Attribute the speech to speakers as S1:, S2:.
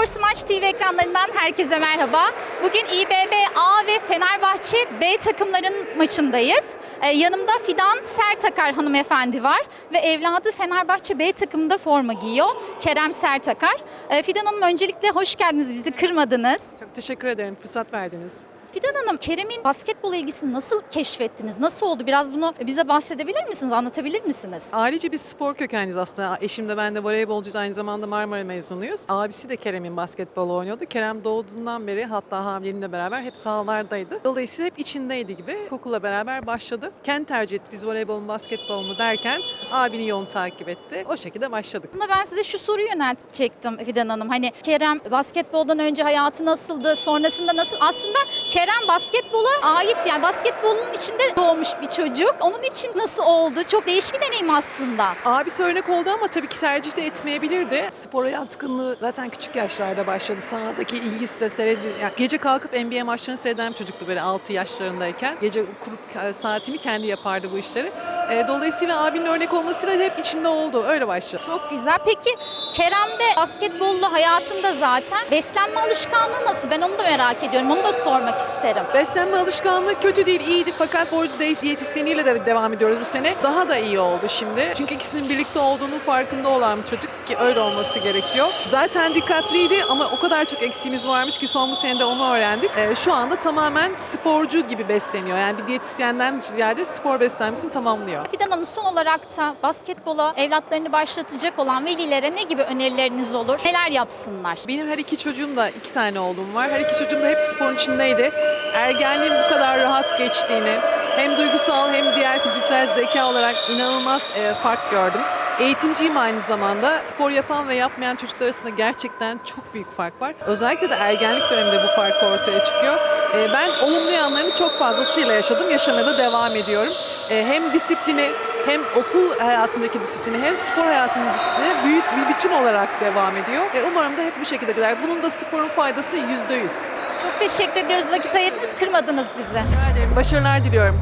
S1: Spor Smaç TV ekranlarından herkese merhaba. Bugün İBB A ve Fenerbahçe B takımların maçındayız. Ee, yanımda Fidan Sertakar hanımefendi var ve evladı Fenerbahçe B takımında forma giyiyor. Kerem Sertakar. Ee, Fidan Hanım öncelikle hoş geldiniz, bizi kırmadınız.
S2: Çok teşekkür ederim. Fırsat verdiniz.
S1: Fidan Hanım, Kerem'in basketbol ilgisini nasıl keşfettiniz? Nasıl oldu? Biraz bunu bize bahsedebilir misiniz? Anlatabilir misiniz?
S2: Ailece biz spor kökenliyiz aslında. Eşim de ben de voleybolcuyuz. Aynı zamanda Marmara mezunuyuz. Abisi de Kerem'in basketbol oynuyordu. Kerem doğduğundan beri hatta hamileliğinde beraber hep sahalardaydı. Dolayısıyla hep içindeydi gibi. Okula beraber başladı. Kendi tercih etti biz voleybol mu basketbol mu derken abinin yolunu takip etti. O şekilde başladık.
S1: Ama ben size şu soruyu yöneltecektim Fidan Hanım. Hani Kerem basketboldan önce hayatı nasıldı? Sonrasında nasıl? Aslında Kerem basketbola ait yani basketbolun içinde doğmuş bir çocuk. Onun için nasıl oldu? Çok değişik bir deneyim aslında.
S2: Abisi örnek oldu ama tabii ki tercih de etmeyebilirdi. Spora yatkınlığı zaten küçük yaşlarda başladı. Sahadaki ilgisi de seyredi. yani gece kalkıp NBA maçlarını seyreden bir çocuktu böyle 6 yaşlarındayken. Gece kurup e, saatini kendi yapardı bu işleri. E, Dolayısıyla abinin örnek olmasıyla hep içinde oldu. Öyle başladı.
S1: Çok güzel. Peki Kerem'de basketbolla hayatında zaten beslenme alışkanlığı nasıl? Ben onu da merak ediyorum. Onu da sormak isterim.
S2: Beslenme alışkanlığı kötü değil, iyiydi fakat sporcu diyetisyeniyle de devam ediyoruz bu sene. Daha da iyi oldu şimdi. Çünkü ikisinin birlikte olduğunun farkında olan bir çocuk ki öyle olması gerekiyor. Zaten dikkatliydi ama o kadar çok eksiğimiz varmış ki son bu sene de onu öğrendik. Ee, şu anda tamamen sporcu gibi besleniyor. Yani bir diyetisyenden ziyade spor beslenmesini tamamlıyor.
S1: Fidan Hanım son olarak da basketbola evlatlarını başlatacak olan velilere ne gibi önerileriniz olur? Neler yapsınlar?
S2: Benim her iki çocuğum da iki tane oğlum var. Her iki çocuğum da hep sporun içindeydi. Ergenliğin bu kadar rahat geçtiğini hem duygusal hem diğer fiziksel zeka olarak inanılmaz e, fark gördüm. Eğitimciyim aynı zamanda. Spor yapan ve yapmayan çocuklar arasında gerçekten çok büyük fark var. Özellikle de ergenlik döneminde bu fark ortaya çıkıyor. E, ben olumlu yanlarını çok fazlasıyla yaşadım. Yaşamaya da devam ediyorum. E, hem disiplini hem okul hayatındaki disiplini hem spor hayatının disiplini büyük bir bütün olarak devam ediyor. E, umarım da hep bu şekilde gider. Bunun da sporun faydası yüzde yüz.
S1: Çok teşekkür ediyoruz. Vakit ayırdınız, kırmadınız bizi.
S2: Rica ederim. Başarılar diliyorum.